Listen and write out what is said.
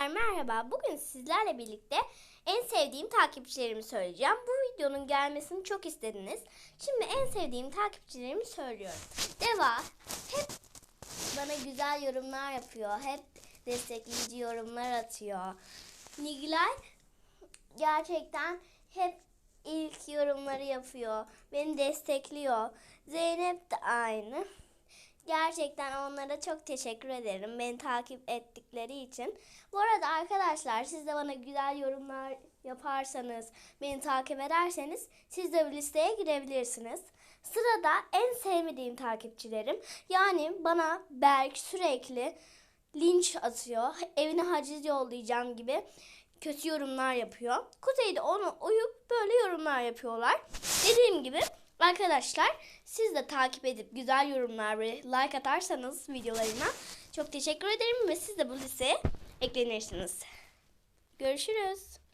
Merhaba, bugün sizlerle birlikte en sevdiğim takipçilerimi söyleyeceğim. Bu videonun gelmesini çok istediniz. Şimdi en sevdiğim takipçilerimi söylüyorum. Deva hep bana güzel yorumlar yapıyor. Hep destekleyici yorumlar atıyor. Nilgülay gerçekten hep ilk yorumları yapıyor. Beni destekliyor. Zeynep de aynı. Gerçekten onlara çok teşekkür ederim beni takip ettikleri için. Bu arada arkadaşlar siz de bana güzel yorumlar yaparsanız, beni takip ederseniz siz de bu listeye girebilirsiniz. Sırada en sevmediğim takipçilerim. Yani bana Berk sürekli linç atıyor. Evine haciz yollayacağım gibi kötü yorumlar yapıyor. Kuzey de onu uyup böyle yorumlar yapıyorlar. Dediğim gibi arkadaşlar siz de takip edip güzel yorumlar ve like atarsanız videolarıma çok teşekkür ederim ve siz de bu listeye eklenirsiniz. Görüşürüz.